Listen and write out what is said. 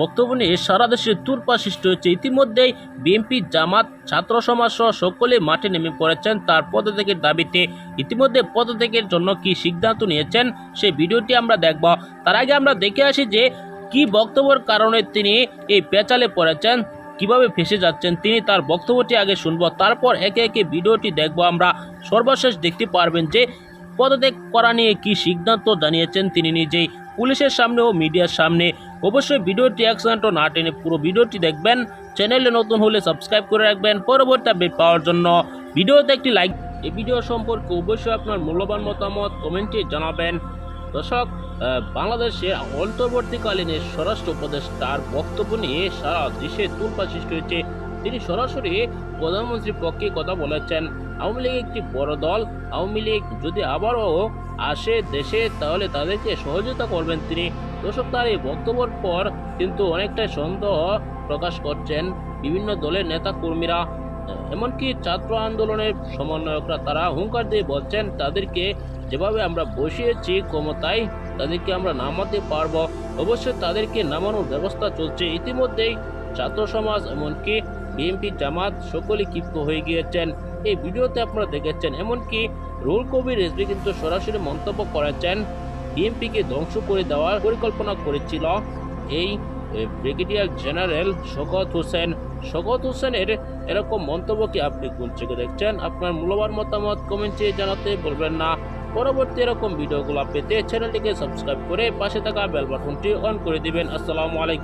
বক্তব্য নিয়ে সারা দেশে তুরপা সৃষ্টি হয়েছে। ইতিমধ্যেই বিএনপি, জামাত, ছাত্র সমাজ সহ সকলে মাঠে নেমে পড়েছেন তার পদত্যাগের দাবিতে। ইতিমধ্যে পদত্যাগের জন্য কি সিদ্ধান্ত নিয়েছেন সেই ভিডিওটি আমরা দেখব। তার আগে আমরা দেখে আসি যে কি বক্তব্যের কারণে তিনি এই পেঁচালে পড়েছেন, কীভাবে ফেসে যাচ্ছেন তিনি তার বক্তব্যটি আগে শুনব, তারপর একে একে ভিডিওটি দেখব আমরা। সর্বশেষ দেখতে পারবেন যে পদত্যাগ করা নিয়ে কি সিদ্ধান্ত জানিয়েছেন তিনি নিজেই। পুলিশের সামনে ও মিডিয়ার সামনে। অবশ্যই ভিডিওটি অ্যাক্সিডেন্টও না টেনে পুরো ভিডিওটি দেখবেন। চ্যানেলে নতুন হলে সাবস্ক্রাইব করে রাখবেন পরবর্তী আপডেট পাওয়ার জন্য। ভিডিওতে একটি লাইক। এই ভিডিও সম্পর্কে অবশ্যই আপনার মূল্যবান মতামত কমেন্টে জানাবেন। দর্শক বাংলাদেশে বাংলাদেশের অন্তর্বর্তীকালীন স্বরাষ্ট্র উপদেষ্টার বক্তব্য নিয়ে সারা দেশে তুলপা সৃষ্টি হয়েছে। তিনি সরাসরি প্রধানমন্ত্রীর পক্ষে কথা বলেছেন। আওয়ামী লীগ একটি বড় দল। আওয়ামী লীগ যদি আবারও আসে দেশে, তাহলে তাদেরকে সহযোগিতা করবেন তিনি। দর্শক, তার এই বক্তব্যের পর কিন্তু অনেকটাই সন্দেহ প্রকাশ করছেন বিভিন্ন দলের নেতা কর্মীরা এমনকি ছাত্র আন্দোলনের সমন্বয়করা, তারা হুঙ্কার দিয়ে বলছেন, তাদেরকে যেভাবে আমরা বসিয়েছি ক্ষমতায়, তাদেরকে আমরা নামাতে পারব। অবশ্যই তাদেরকে নামানোর ব্যবস্থা চলছে। ইতিমধ্যেই ছাত্র সমাজ, এমনকি বিএনপি জামাত সকলে ক্ষিপ্ত হয়ে গিয়েছেন। এই ভিডিওতে আপনারা দেখেছেন এমনকি রুল কবির রেজবি কিন্তু সরাসরি মন্তব্য করেছেন বিএনপিকে ধ্বংস করে দেওয়ার পরিকল্পনা করেছিল। এই ব্রিগেডিয়ার জেনারেল শকত হোসেন। শকত হোসেনের এরকম মন্তব্যকে আপনি কোন দেখছেন? আপনার মূল্যবান মতামত কমেন্টে জানাতে বলবেন না। পরবর্তী এরকম ভিডিওগুলো পেতে চ্যানেলটিকে সাবস্ক্রাইব করে পাশে থাকা বেল বাটনটি অন করে দিবেন। আসসালামু আলাইকুম।